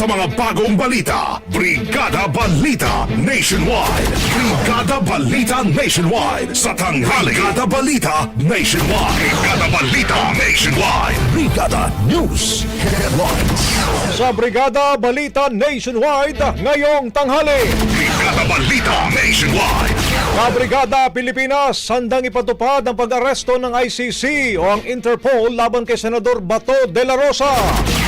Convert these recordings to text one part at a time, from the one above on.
Sa mga bagong balita. Brigada Balita Nationwide. Brigada Balita Nationwide sa tanghali. Brigada Balita Nationwide. Brigada Balita Nationwide. Brigada News Headlines. Sa Brigada Balita Nationwide, ngayong tanghali. Brigada Balita Nationwide. Kabrigada Pilipinas, sandang ipatupad ang pag-aresto ng ICC o ang Interpol laban kay Senador Bato de la Rosa.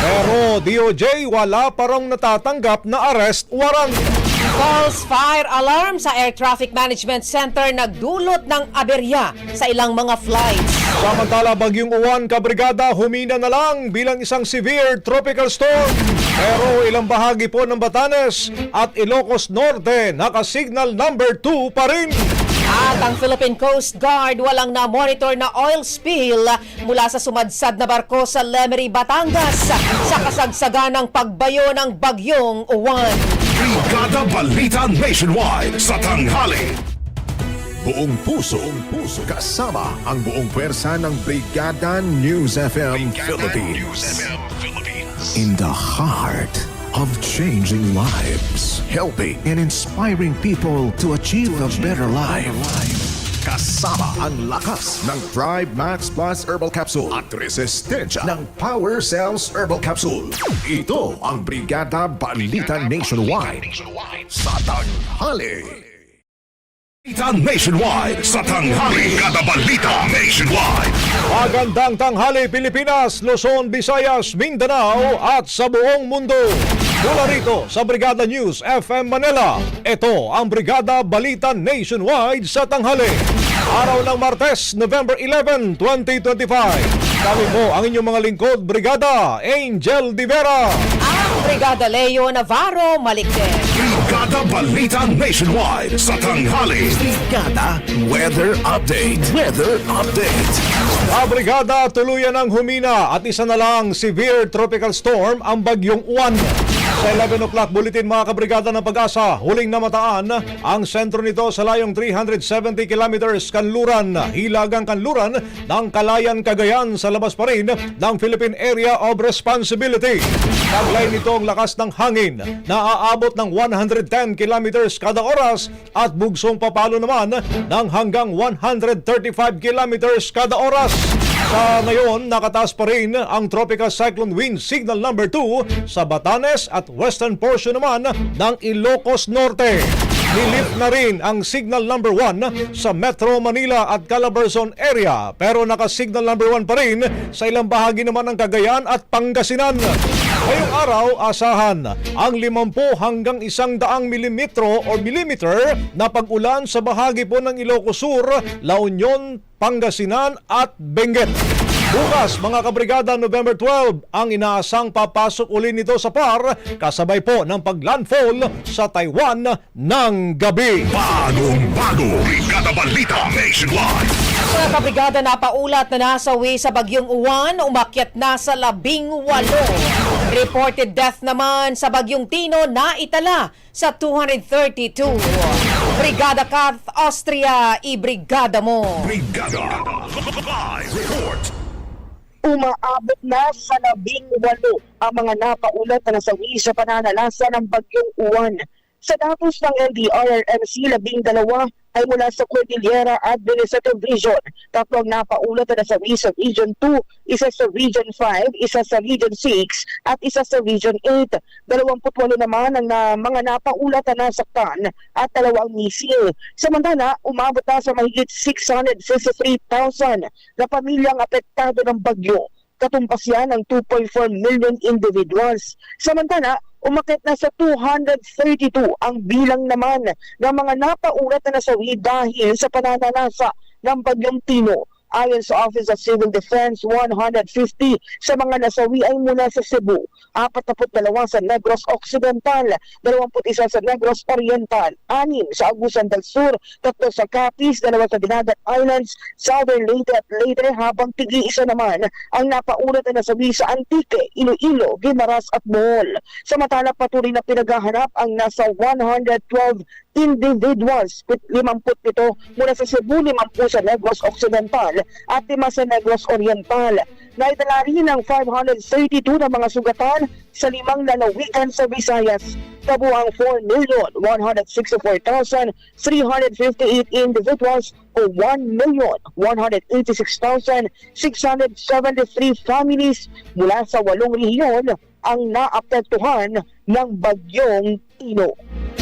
Pero DOJ wala parang natatanggap na arrest warrant. False fire alarm sa Air Traffic Management Center nagdulot ng aberya sa ilang mga flights. Samantala, Bagyong Uwan, Kabrigada, humina na lang bilang isang severe tropical storm. Pero ilang bahagi po ng Batanes at Ilocos Norte, naka-signal number 2 pa rin. At ang Philippine Coast Guard walang na-monitor na oil spill mula sa sumadsad na barko sa Lemery, Batangas sa kasagsagan ng pagbayo ng Bagyong Uwan. Brigada Balita Nationwide sa tanghali. Buong puso, buong puso, kasama ang buong pwersa ng Brigada News FM Philippines. In the heart of changing lives, helping and inspiring people to achieve a better life. Kasama ang lakas ng Thrive Max Plus Herbal Capsule at resistensya ng Power Cells Herbal Capsule. Ito ang Brigada Balita Nationwide sa tanghali. Balita Nationwide sa tanghali. Brigada Balita Nationwide. Magandang tanghali Pilipinas, Luzon, Visayas, Mindanao at sa buong mundo. Mula rito sa Brigada News FM Manila, ito ang Brigada Balita Nationwide sa tanghali. Araw ng Martes, November 11, 2025. Kami po ang inyong mga lingkod, Brigada Angel Divera. Ang Brigada Leo Navarro Malikden. Brigada Balita Nationwide sa tanghali. Brigada Weather Update. Weather Update. Ang brigada tuluyan ng humina at isa na lang severe tropical storm ang bagyong Uwan. Sa 11 o'clock bulletin mga kabrigada ng pag-asa, huling namataan ang sentro nito sa layong 370 kilometers kanluran, hilagang kanluran ng Kalayan, Cagayan sa labas pa rin ng Philippine Area of Responsibility. Taglay nito ang lakas ng hangin na aabot ng 110 kilometers kada oras at bugsong papalo naman ng hanggang 135 kilometers kada oras. Sa ngayon, nakataas pa rin ang Tropical Cyclone Wind Signal number 2 sa Batanes at western portion naman ng Ilocos Norte. Nilift na rin ang signal number 1 sa Metro Manila at Calabarzon area pero naka-signal number 1 pa rin sa ilang bahagi naman ng Cagayan at Pangasinan. Ngayong araw, asahan ang 50 hanggang 100 milimetro o millimeter na pag-ulan sa bahagi po ng Ilocos Sur, La Union, Pangasinan at Benguet. Bukas, mga kabrigada, November 12, ang inaasang papasok uli nito sa PAR kasabay po ng paglandfall sa Taiwan ng gabi. Bagong bago, Brigada Balita Nationwide. Mga kabrigada na paulat na nasawi sa bagyong uwan, umakyat na sa labing walo. Reported death naman sa bagyong Tino na itala sa 232. Brigada Kath Austria, i-brigada mo. Brigada. Live report. Umaabot na sa labing walo ang mga napaulat na nasawi sa pananalasa ng bagyong uwan. Sa datos ng LDRRMC, labing dalawa ay mula sa Cordillera Administrative Region. Tatlo ang napaulat na sa Region 2, isa sa Region 5, isa sa Region 6, at isa sa Region 8. 28 naman ang na, mga napaulat na nasaktan at dalawang misil. Samantala, umabot na sa mahigit 663,000 na pamilyang apektado ng bagyo. Katumpas yan ng 2.4 million individuals. Samantala, umakit na sa 232 ang bilang naman ng mga napaulat na nasawi dahil sa pananalasa ng bagyong Tino. Ayon sa Office of Civil Defense, 150 sa mga nasawi ay mula sa Cebu, 42 sa Negros Occidental, 21 sa Negros Oriental, 6 sa Agusan del Sur, 3 sa Capiz, 2 sa Dinagat Islands, Southern Leyte at Leyte, habang tigi-isa naman ang napaulat na nasawi sa Antique, Iloilo, Guimaras at Bohol. Samantala patuloy na pinaghahanap ang nasa 112 individuals, 57 mula sa Cebu, 10 sa Negros Occidental at 5 sa Negros Oriental. Naitala rin ang 532 na mga sugatan sa limang lalawigan sa Visayas. Kabuang 4,164,358 individuals o 1,186,673 families mula sa walong rehiyon ang naapektuhan ng bagyong Tino.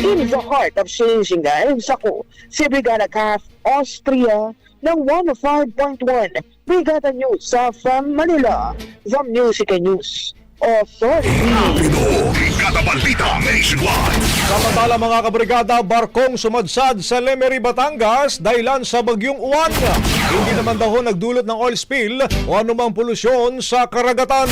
In the heart of changing lives, ako si Brigada Kath Austria ng 105.1 Brigada News sa from Manila, the Music and News Authority. Brigada Balita Nationwide. Samantala mga kabrigada, barkong sumadsad sa Lemery, Batangas dahilan sa bagyong uwan. Hindi naman daw nagdulot ng oil spill o anumang polusyon sa karagatan.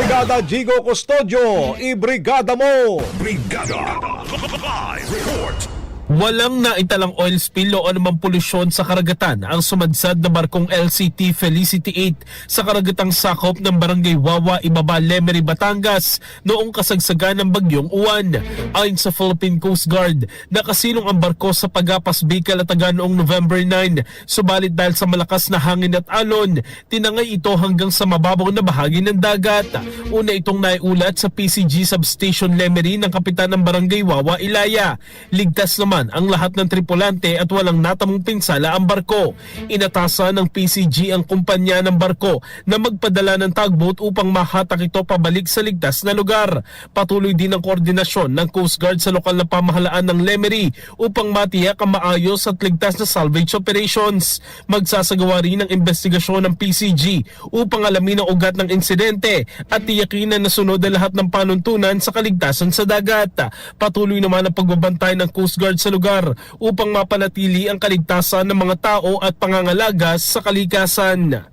Brigada Gigo Custodio, i-brigada mo! Brigada. Live report. Walang naitalang oil spill o anumang polusyon sa karagatan ang sumadsad na barkong LCT Felicity 8 sa karagatang sakop ng Barangay Wawa, Ibaba, Lemery, Batangas noong kasagsagan ng bagyong uwan. Ayon sa Philippine Coast Guard, nakasilong ang barko sa Pagapas, Bicol at noong November 9. Subalit dahil sa malakas na hangin at alon, tinangay ito hanggang sa mababaw na bahagi ng dagat. Una itong naiulat sa PCG Substation Lemery ng Kapitan ng Barangay Wawa, Ilaya. Ligtas naman ang lahat ng tripulante at walang natamong pinsala ang barko. Inatasan ng PCG ang kumpanya ng barko na magpadala ng tugboat upang mahatak ito pabalik sa ligtas na lugar. Patuloy din ang koordinasyon ng Coast Guard sa lokal na pamahalaan ng Lemery upang matiyak ang maayos at ligtas na salvage operations. Magsasagawa rin ng investigasyon ng PCG upang alamin ang ugat ng insidente at tiyakin na nasunod ang lahat ng panuntunan sa kaligtasan sa dagat. Patuloy naman ang pagbabantay ng Coast Guard sa lugar upang mapanatili ang kaligtasan ng mga tao at pangangalaga sa kalikasan.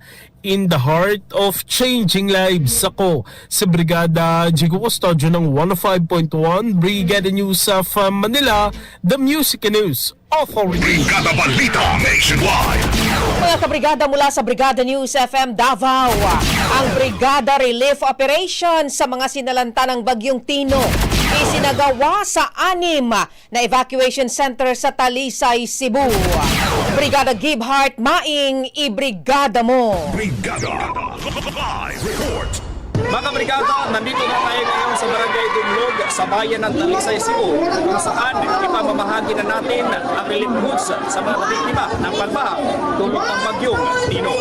In the heart of changing lives, ako si Brigada Jigo Custodio ng 105.1 Brigada News of uh, Manila, the Music News Authority. Brigada Balita Nationwide. Mga kabrigada mula sa Brigada News FM Davao, ang Brigada Relief Operation sa mga sinalanta ng Bagyong Tino isinagawa sa anim na evacuation center sa Talisay, Cebu. Brigada Gibhart Maing, i-brigada mo! Brigada. Live. Mga brigada, nandito na tayo ngayon sa Barangay Dumlog sa bayan ng Talisay, Cebu kung saan ipamamahagi na natin ang relief goods sa mga biktima ng pagbaha tulong ng bagyong Tino.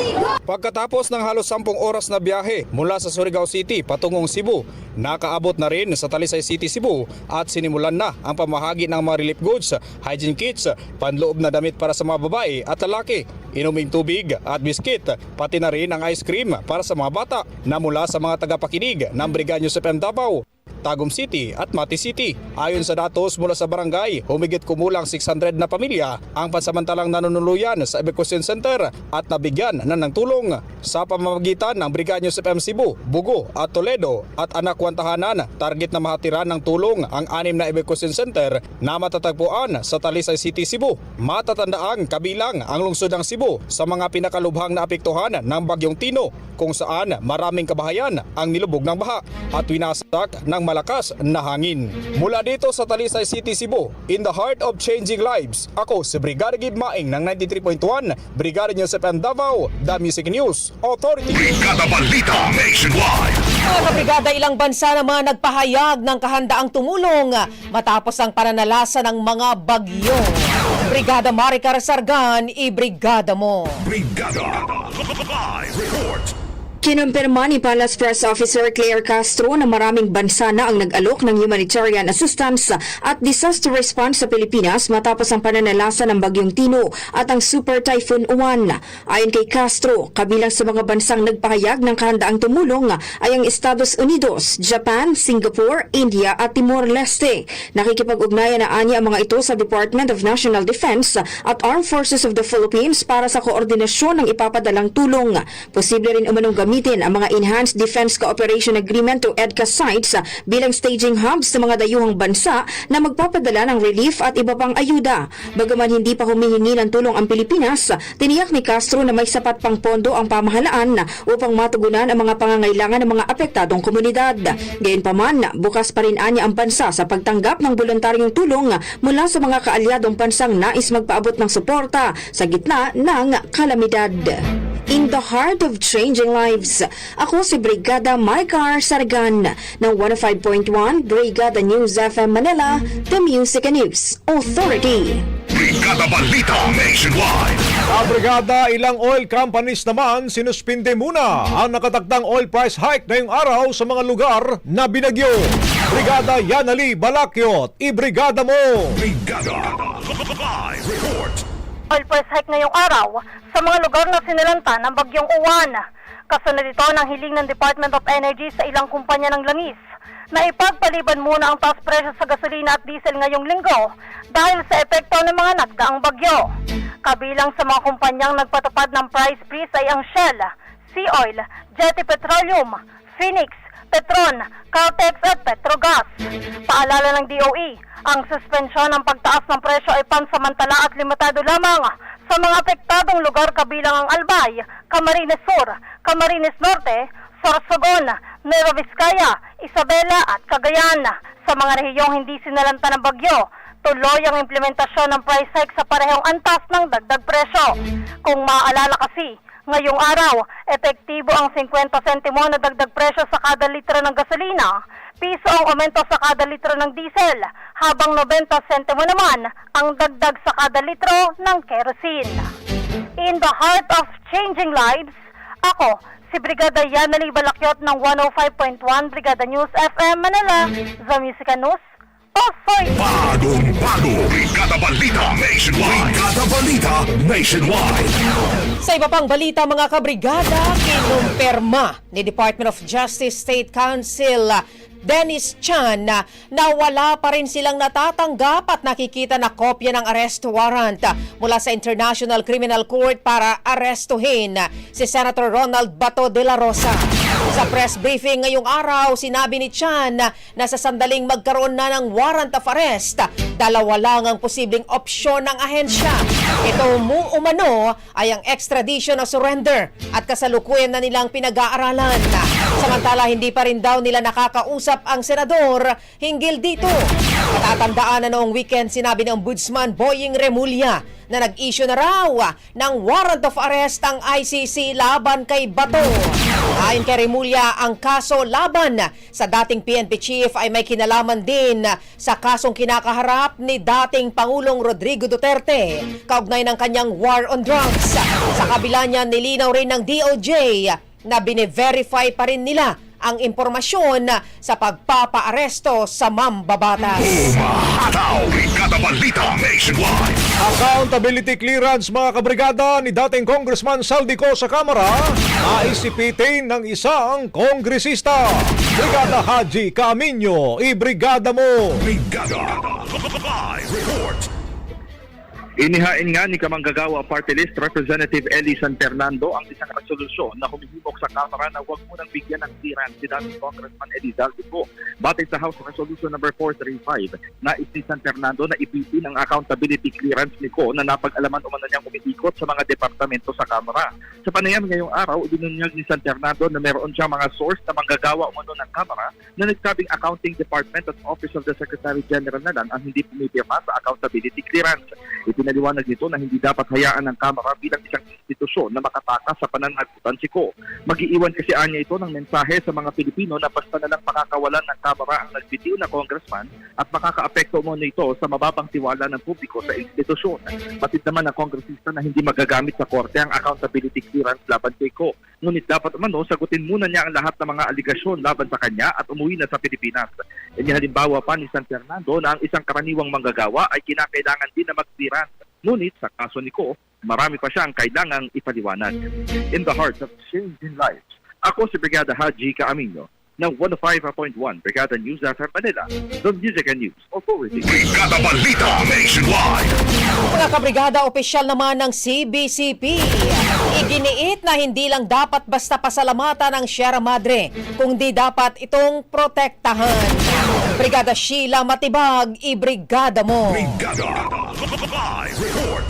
Pagkatapos ng halos 10 oras na biyahe mula sa Surigao City patungong Cebu, nakaabot na rin sa Talisay City, Cebu at sinimulan na ang pamahagi ng mga relief goods, hygiene kits, panloob na damit para sa mga babae at lalaki, inuming tubig at biskit, pati na rin ang ice cream para sa mga bata na mula sa mga tagapakinig ng Briganyo sa Davao. Tagum City at Mati City. Ayon sa datos mula sa barangay, humigit kumulang 600 na pamilya ang pansamantalang nanunuluyan sa evacuation center at nabigyan na ng tulong sa pamamagitan ng Briganyo sa PM Cebu, Bugo at Toledo at anak tahanan. Target na mahatiran ng tulong ang anim na evacuation center na matatagpuan sa Talisay City, Cebu. Matatandaang kabilang ang lungsod ng Cebu sa mga pinakalubhang na apektuhan ng Bagyong Tino kung saan maraming kabahayan ang nilubog ng baha at winasak ng malakas na hangin. Mula dito sa Talisay City, Cebu, in the heart of changing lives, ako si Brigada Gib Maing ng 93.1, Brigada News FM Davao, The Music News Authority. Brigada Balita Nationwide. Mga kabrigada, ilang bansa naman nagpahayag ng kahandaang tumulong matapos ang pananalasa ng mga bagyo. Brigada Maricar Sargan, i-brigada mo. Brigada Live Report. Kinumpirma ni Palace Press Officer Claire Castro na maraming bansa na ang nag-alok ng humanitarian assistance at disaster response sa Pilipinas matapos ang pananalasa ng Bagyong Tino at ang Super Typhoon Uwan. Ayon kay Castro, kabilang sa mga bansang nagpahayag ng kahandaang tumulong ay ang Estados Unidos, Japan, Singapore, India at Timor-Leste. Nakikipag-ugnayan na anya ang mga ito sa Department of National Defense at Armed Forces of the Philippines para sa koordinasyon ng ipapadalang tulong. Posible rin umanong gamitin ang mga Enhanced Defense Cooperation Agreement o EDCA sites ah, bilang staging hubs sa mga dayuhang bansa na magpapadala ng relief at iba pang ayuda. Bagaman hindi pa humihingi ng tulong ang Pilipinas, tiniyak ni Castro na may sapat pang pondo ang pamahalaan ah, upang matugunan ang mga pangangailangan ng mga apektadong komunidad. Gayunpaman, bukas pa rin anya ang bansa sa pagtanggap ng voluntaryong tulong ah, mula sa mga kaalyadong bansang nais magpaabot ng suporta sa gitna ng kalamidad. In the heart of changing lives, ako si Brigada Mycar Sargan ng 105.1 Brigada News FM Manila, The Music and News Authority. Brigada Balita Nationwide. Sa brigada, ilang oil companies naman sinuspinde muna ang nakatakdang oil price hike ngayong araw sa mga lugar na binagyo. Brigada Yanali Balakyot, i-brigada mo! Brigada Live Report. Oil price hike ngayong araw sa mga lugar na sinalanta ng bagyong uwan. Kasunod ito ng hiling ng Department of Energy sa ilang kumpanya ng langis na ipagpaliban muna ang taas presyo sa gasolina at diesel ngayong linggo dahil sa epekto ng mga nagdaang bagyo. Kabilang sa mga kumpanyang nagpatupad ng price freeze ay ang Shell, Sea Oil, Jetty Petroleum, Phoenix, Petron, Caltex at Petrogas. Paalala ng DOE, ang suspensyon ng pagtaas ng presyo ay pansamantala at limitado lamang sa mga apektadong lugar kabilang ang Albay, Camarines Sur, Camarines Norte, Sorsogon, Nueva Vizcaya, Isabela at Cagayan. Sa mga rehiyong hindi sinalanta ng bagyo, tuloy ang implementasyon ng price hike sa parehong antas ng dagdag presyo. Kung maaalala kasi, ngayong araw, epektibo ang 50 sentimo na dagdag presyo sa kada litro ng gasolina, piso ang aumento sa kada litro ng diesel, habang 90 sentimo naman ang dagdag sa kada litro ng kerosene. In the heart of changing lives, ako, si Brigada Yanali Balakyot ng 105.1 Brigada News FM Manila, The Music News. Bagong bago. Brigada Balita Nationwide. Brigada Balita Nationwide. Sa iba pang balita mga kabrigada, kinumpirma ni Department of Justice State Council Dennis Chan na nawala pa rin silang natatanggap at nakikita na kopya ng arrest warrant mula sa International Criminal Court para arestuhin si Senator Ronald Bato de la Rosa. Sa press briefing ngayong araw, sinabi ni Chan na, na sa sandaling magkaroon na ng warrant of arrest, dalawa lang ang posibleng opsyon ng ahensya. Ito umano ay ang extradition o surrender at kasalukuyan na nilang pinag-aaralan. Samantala, hindi pa rin daw nila nakakausap ang senador hinggil dito. Matatandaan na noong weekend sinabi ng Ombudsman Boying Remulla na nag-issue na raw ng warrant of arrest ang ICC laban kay Bato. Ayon kay Remulla, ang kaso laban sa dating PNP chief ay may kinalaman din sa kasong kinakaharap ni dating Pangulong Rodrigo Duterte kaugnay ng kanyang war on drugs. Sa kabila niya, nilinaw rin ng DOJ na bine-verify pa rin nila ang impormasyon sa pagpapaaresto sa mambabatas. Umahataw, Balita Nationwide. Accountability clearance mga kabrigada ni dating Congressman Saldico sa Kamara naisipitin ng isang kongresista. Brigada Haji Camino, ibrigada mo! Brigada. Inihain nga ni Kamanggagawa Party List Representative Eli San Fernando ang isang resolusyon na humihimok sa Kamara na huwag munang bigyan ng clearance si dating Congressman Eddie Zaldico. Batay sa House Resolution number 435, nais ni San Fernando na ipitin ang accountability clearance ni Ko na napag-alaman umano niyang umiikot sa mga departamento sa Kamara. Sa panayam ngayong araw, ibinunyag ni San Fernando na meron siya mga source na manggagawa umano ng Kamara na nagsabing Accounting Department at Office of the Secretary General na lang ang hindi pumipirma sa accountability clearance. Ipinaliwanag nito na hindi dapat hayaan ng Kamara bilang isang institusyon na makatakas sa pananagutan si Ko. Mag-iiwan kasi anya ito ng mensahe sa mga Pilipino na basta na lang pakakawalan ng Kamara ang nagbitiw na congressman at makakaapekto mo nito sa mababang tiwala ng publiko sa institusyon. Batid naman ng kongresista na hindi magagamit sa korte ang accountability clearance laban kay Ko. Ngunit dapat umano, sagutin muna niya ang lahat ng mga aligasyon laban sa kanya at umuwi na sa Pilipinas. Inihalimbawa pa ni San Fernando na ang isang karaniwang manggagawa ay kinakailangan din na mag-clearance. Ngunit sa kaso ni Ko, marami pa siyang kailangang ipaliwanag. In the heart of changing lives, ako si Brigada Haji Caamino ng 105.1 Brigada News FM Manila, the Music and News Authority. Brigada Balita Nationwide. Mga kabrigada opisyal naman ng CBCP, iginiit na hindi lang dapat basta pasalamatan ang Sierra Madre, kundi dapat itong protektahan. Brigada Sheila Matibag, ibrigada mo. Brigada Live Report.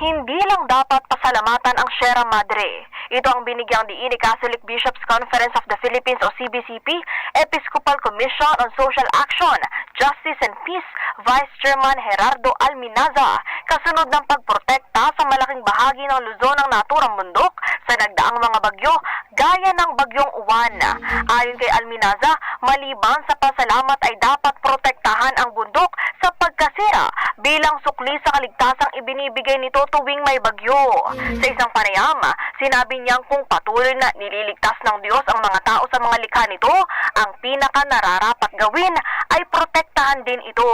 Hindi lang dapat pasalamatan ang Sierra Madre. Ito ang binigyang diin ni Catholic Bishops Conference of the Philippines o CBCP, Episcopal Commission on Social Action, Justice and Peace, Vice Chairman Gerardo Alminaza, kasunod ng pagprotekta sa malaking bahagi ng Luzon ng naturang bundok sa nagdaang mga bagyo gaya ng bagyong Uwan. Ayon kay Alminaza, maliban sa pasalamat ay dapat protektahan ang bundok sa pagkasira bilang sukli sa kaligtasang ibinibigay nito tuwing may bagyo. Sa isang panayam, sinabi niyang kung patuloy na nililigtas ng Diyos ang mga tao sa mga likha nito, ang pinaka nararapat gawin ay protektahan din ito.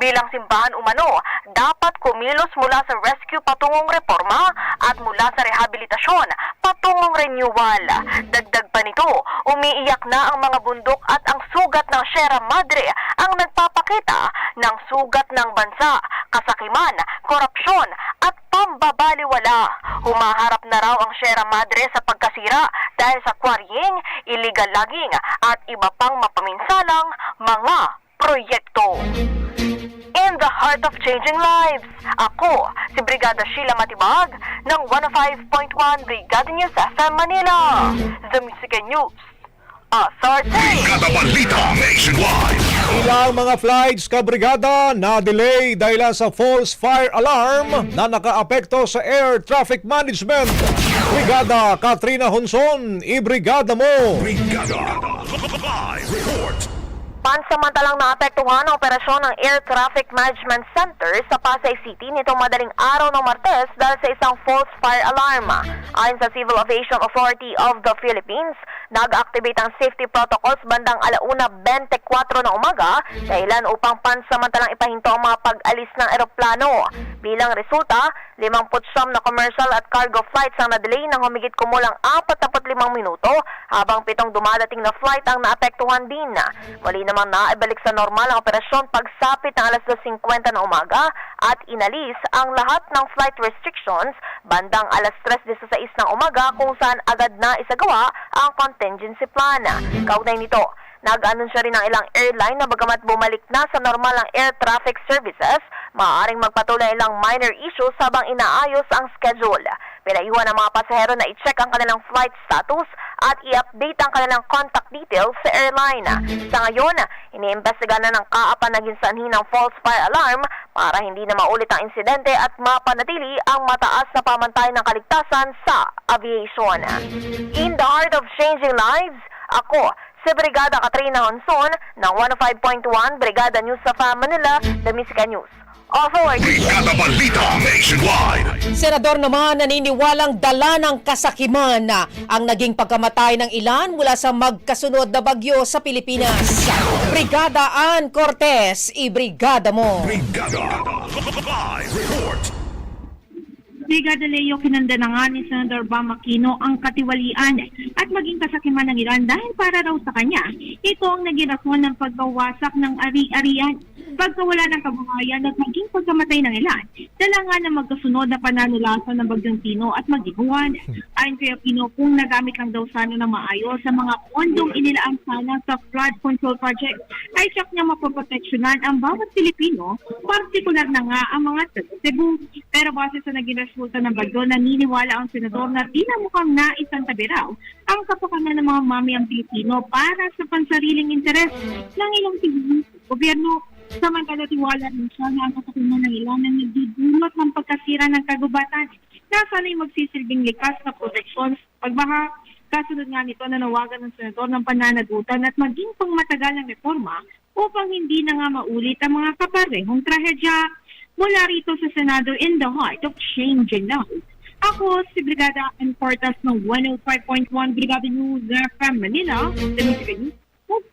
Bilang simbahan umano, dapat kumilos mula sa rescue patungong reforma at mula sa rehabilitasyon patungong renewal. Dagdag pa nito, umiiyak na ang mga bundok at ang sugat ng Sierra Madre ang nagpapakita ng sugat ng bansa, kasakiman, korupsyon at pambabaliwala. Humaharap na raw ang Sierra Madre sa pagkasira dahil sa quarrying, illegal logging at iba pang mapaminsalang mga proyekto. In the heart of changing lives, ako si Brigada Sheila Matibag ng 105.1 Brigada News FM Manila. The Music and News Authority. Brigada Balita Nationwide. Ilang mga flights kabrigada na delay dahil sa false fire alarm na nakaapekto sa air traffic management. Brigada Katrina Honson, ibrigada mo! Brigada. Pansamantalang naapektuhan ang operasyon ng Air Traffic Management Center sa Pasay City nitong madaling araw ng Martes dahil sa isang false fire alarm. Ayon sa Civil Aviation Authority of the Philippines, nag-activate ang safety protocols bandang alauna 24 ng umaga dahilan upang pansamantalang ipahinto ang mga pag-alis ng eroplano. Bilang resulta, 59 na commercial at cargo flights ang na-delay ng humigit kumulang 45 minuto habang pitong dumadating na flight ang naapektuhan din. Muli namang naibalik sa normal ang operasyon pagsapit ng alas 2.50 ng umaga at inalis ang lahat ng flight restrictions bandang alas 3.16 ng umaga kung saan agad na isagawa ang contingency plan. Kaugnay nito, Nag-anunsya rin ng ilang airline na bagamat bumalik na sa normal ang air traffic services, maaaring magpatuloy ilang minor issues habang inaayos ang schedule. Pinaiwan ng mga pasahero na i-check ang kanilang flight status at i-update ang kanilang contact details sa airline. Sa ngayon, iniimbestiga na ng kaapa ng false fire alarm para hindi na maulit ang insidente at mapanatili ang mataas na pamantay ng kaligtasan sa aviation. In the heart of changing lives, ako, si Brigada Katrina Honson ng 105.1 Brigada News sa Manila, The Musica News. Authority. Brigada Balita Nationwide. Senador naman naniniwalang dala ng kasakiman ang naging pagkamatay ng ilan mula sa magkasunod na bagyo sa Pilipinas. Brigada Ann Cortez, ibrigada mo. Brigada. Live report. Brigada Leo kinanda na nga ni Senator Bam Aquino ang katiwalian at maging kasakiman ng ilan dahil para raw sa kanya, ito ang naging rason ng pagkawasak ng ari-arian, pagkawala ng kabuhayan at maging pagkamatay ng ilan. Dala nga na magkasunod na pananulasan ng Bagyong Tino at magiguan. Ayon kay Aquino, kung nagamit lang daw sana ng maayos sa mga pondong inilaan sana sa flood control project, ay siyak niya mapoproteksyonan ang bawat Pilipino, partikular na nga ang mga taga Cebu. Pero base sa naging resulta ng bagyo, naniniwala ang senador na di na mukhang naisang tabi raw ang kapakanan ng mga mamayang Pilipino para sa pansariling interes ng ilang tingin gobyerno. Samantala tiwala rin siya na ang kasakiman ng ilan na nagdudulot ng pagkasira ng kagubatan na sana'y magsisilbing likas na proteksyon pagbaha. Kasunod nga nito nanawagan ng senador ng pananagutan at maging pangmatagalang reforma upang hindi na nga maulit ang mga kaparehong trahedya mula rito sa Senado in the heart of changing lives. Ako si Brigada Importas ng 105.1 Brigada News FM Manila, the Music News.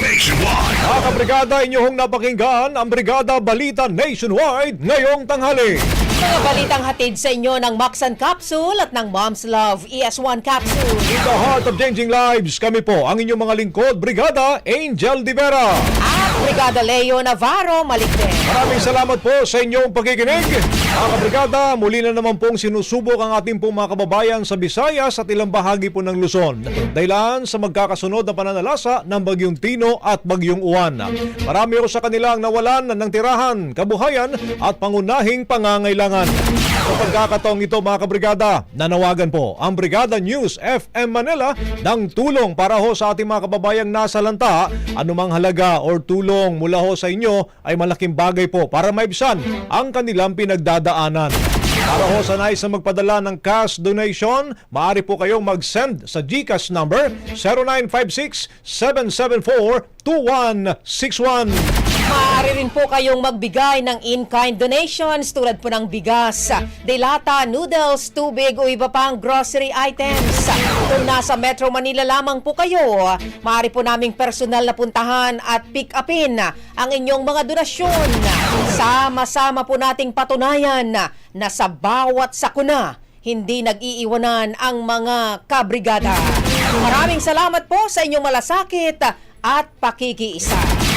Nationwide. Mga kabrigada, inyong napakinggan ang Brigada Balita Nationwide ngayong tanghali. Mga balitang hatid sa inyo ng Maxan Capsule at ng Mom's Love ES1 Capsule. In the heart of changing lives, kami po ang inyong mga lingkod, Brigada Angel Di Vera. At Brigada Leo Navarro Maligte. Maraming salamat po sa inyong pagkikinig. Mga kabrigada, muli na naman pong sinusubok ang ating pong mga kababayan sa Visayas at ilang bahagi po ng Luzon. Dahilan sa magkakasunod na pananalasa ng Bagyong Tino at Bagyong Uwan. Marami ko sa kanilang nawalan ng tirahan, kabuhayan at pangunahing pangangailangan. Sa pagkakataong ito mga kabrigada, nanawagan po ang Brigada News FM Manila ng tulong para ho sa ating mga kababayang nasa lanta. Anumang halaga or tulong mula ho sa inyo ay malaking bagay po para maibsan ang kanilang pinagdadaanan. Para ho sa nais na magpadala ng cash donation, maaari po kayong mag-send sa GCash number 0956-774-2161. Maaari rin po kayong magbigay ng in-kind donations tulad po ng bigas, delata, noodles, tubig o iba pang grocery items. Kung nasa Metro Manila lamang po kayo, maaari po naming personal na puntahan at pick upin ang inyong mga donasyon. Sama-sama po nating patunayan na sa bawat sakuna, hindi nag-iiwanan ang mga kabrigada. Maraming salamat po sa inyong malasakit at pakikiisa.